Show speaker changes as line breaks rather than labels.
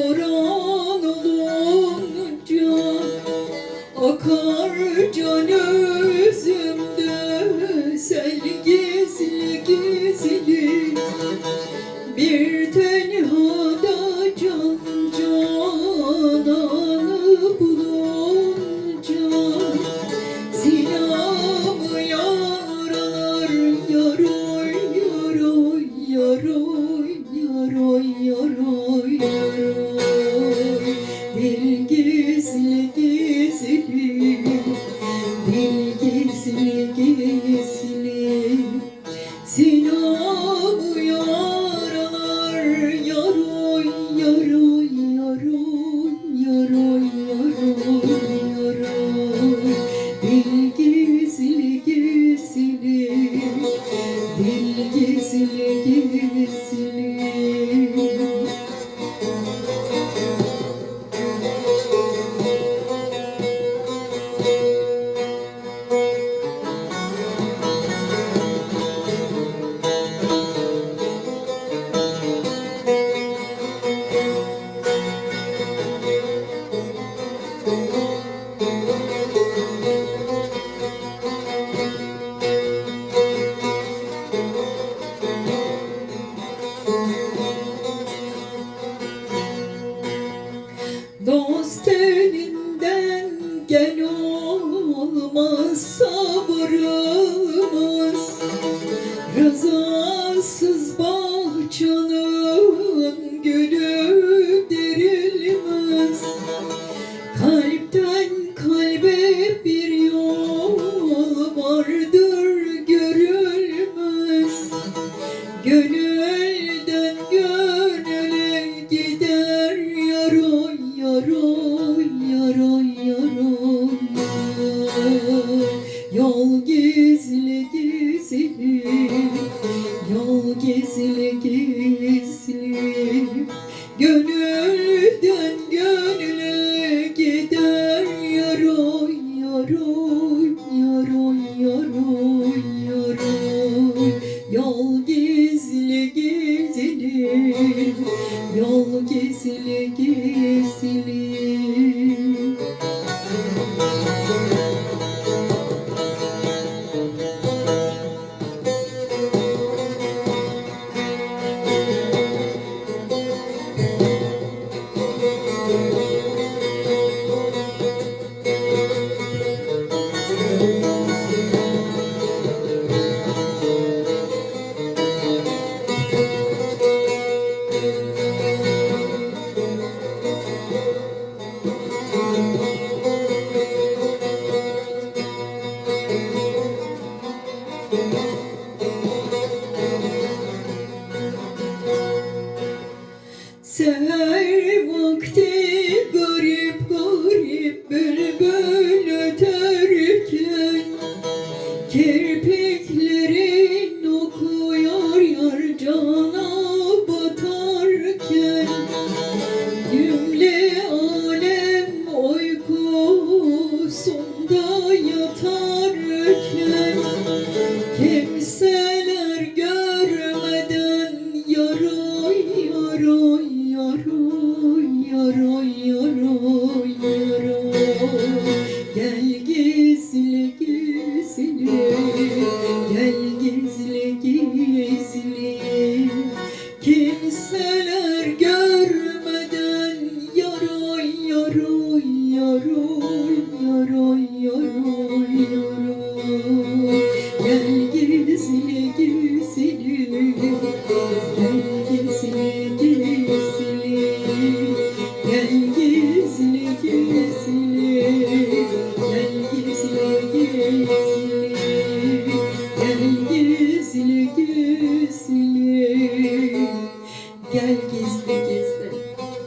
Boran olunca akar can özümde. Sel gizli gizli bir tenhada can cananı bu. Gizli gizli Sinamı yaralar yaroy yaroy yaroy yaroy yaroy yaroy. Gizli Dost elinden gel olmaz sabrımız yaroy Yol gizli gizli Yol gizli gizli. Gönülden gönüle gider yaroy yaroy yaroy Yol gizli gizli Yol gizli gizli Seher vakti gizli Kimseler görmeden yaroy yaroy yaroy yaroy yaroy yaroy. Gel gizli gizli Gel gizli gizli Gel gizli gizli Gel gizli gizli